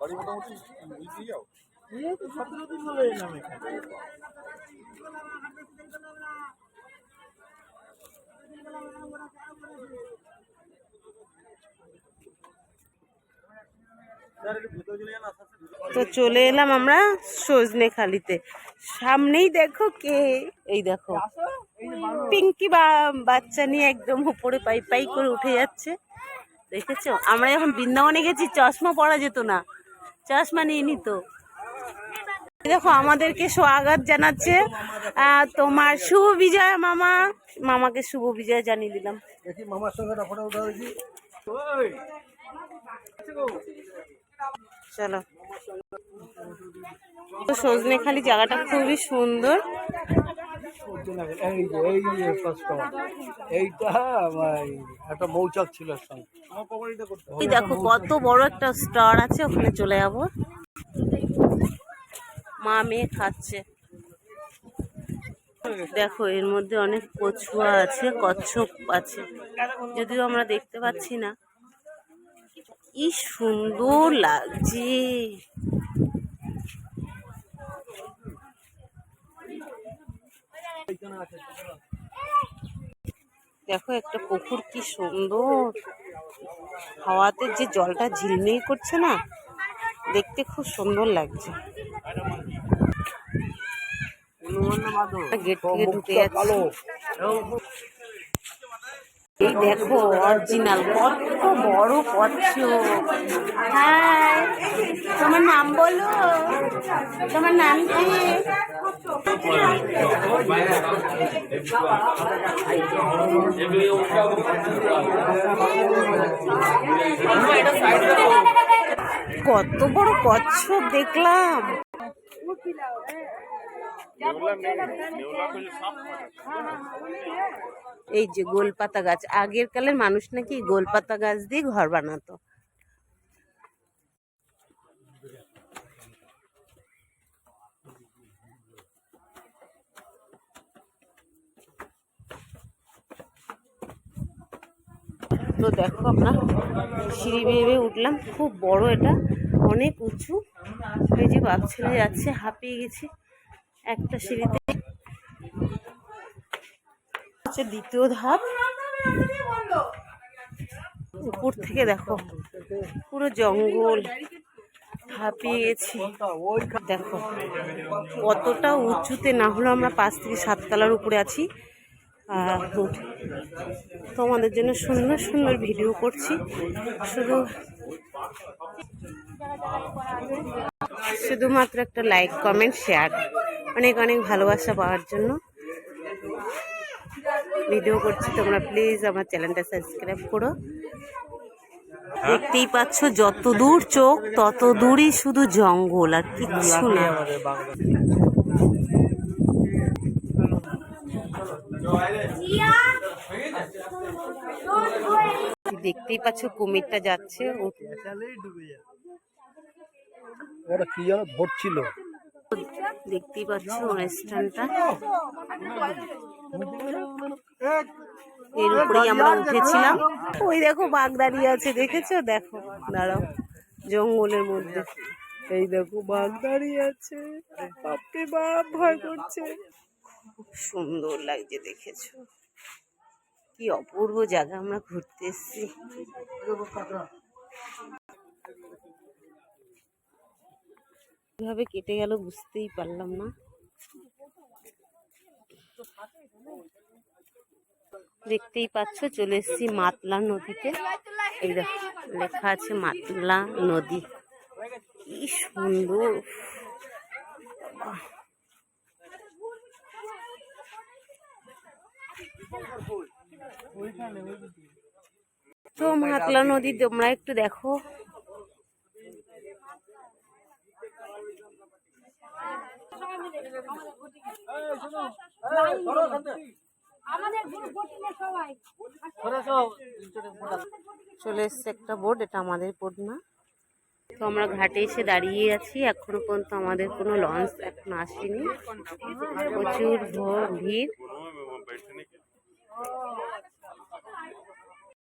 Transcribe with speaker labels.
Speaker 1: বাড়ি মোটামুটি বুঝতে যাও।
Speaker 2: এই তো সতেরো দিন হলো এলাম এখানে।
Speaker 3: তো চলে এলাম আমরা সজনে খালিতে। সামনেই দেখো কে? এই দেখো। পিঙ্কি বা বাচ্চা নিয়ে একদম উপরে পাই পাই করে উঠে যাচ্ছে। দেখেছ? আমরা যখন বৃন্দাবনে গেছি চশমা পরা যেত না। চশমা নিয়ে নিত। দেখো আমাদেরকে স্বাগত জানাচ্ছে আহ, তোমার শুভ বিজয় মামা। মামাকে শুভ বিজয় জানিয়ে দিলাম।
Speaker 1: মামার সঙ্গে
Speaker 3: চলো। তো সজনে খালি জায়গাটা খুবই সুন্দর।
Speaker 2: এই
Speaker 3: দেখো কত বড় একটা স্টার আছে, ওখানে চলে যাব। মা মেয়ে খাচ্ছে। দেখো, এর মধ্যে অনেক কছুয়া আছে, কচ্ছপ আছে। যদিও আমরা দেখতে পাচ্ছি না। কি সুন্দর লাগছে। দেখো একটা পুকুর কি সুন্দর। হাওয়াতে যে জলটা ঝিলমিল করছে না দেখতে খুব সুন্দর লাগছে। গেট থেকে ঢুকে যাচ্ছে। এই দেখো অরিজিনাল কত বড় কচ্ছ হ্যাঁ তোমার নাম বলো। তোমার নাম কি? কত বড় কচ্ছপ দেখলাম। এই যে গোলপাতা গাছ আগের কালের মানুষ নাকি গোলপাতা গাছ দিয়ে ঘর বানাতো। তো দেখো আমরা সিঁড়ি বেয়ে বেয়ে উঠলাম। খুব বড় এটা অনেক উঁচু। এই যে বাপ ছেলে যাচ্ছে হাঁপিয়ে গেছি। একটা সিঁড়িতে। হচ্ছে দ্বিতীয় ধাপ। উপর থেকে দেখো, পুরো জঙ্গল হাঁপিয়ে গেছি দেখো, কতটা উঁচুতে না হলেও আমরা পাঁচ থেকে সাত তলার উপরে আছি। তোমাদের জন্য সুন্দর সুন্দর ভিডিও করছি। শুধু শুধুমাত্র একটা লাইক, কমেন্ট, শেয়ার। অনেক অনেক ভালোবাসা পাওয়ার জন্য। ভিডিও করছি, তোমরা প্লিজ আমার চ্যানেলটা সাবস্ক্রাইব করো। দেখতেই পাচ্ছ, যত দূর চোখ, তত দূরই শুধু জঙ্গল, আর কিচ্ছু না। দেখতেই পাচ্ছ, কুমিরটা যাচ্ছে।
Speaker 2: ওরা কি যেন ধরছিল।
Speaker 3: দেখতেই পাচ্ছ অনুষ্ঠানটা এর উপরেই আমরা উঠেছিলাম। ওই দেখো বাঘ দাঁড়িয়ে আছে, দেখেছ? দেখো, দাঁড়াও, জঙ্গলের মধ্যে। এই দেখো, বাঘ দাঁড়িয়ে আছে। বাপরে বাপ, ভয় করছে। সুন্দর লাগছে, দেখেছ? কি অপূর্ব জায়গা আমরা ঘুরতে এসেছি। কীভাবে কেটে গেল বুঝতেই পারলাম না। দেখতেই পাচ্ছ, চলে এসেছি মাতলা নদীতে। এই লেখা আছে মাতলা নদী। কি সুন্দর। তো মাতলা নদী তোমরা একটু দেখো। চলে এসছে একটা বোট এটা আমাদের বোট না। তো আমরা ঘাটে এসে দাঁড়িয়ে আছি, এখনও পর্যন্ত আমাদের কোনো লঞ্চ এখন আসেনি। প্রচুর ভিড়।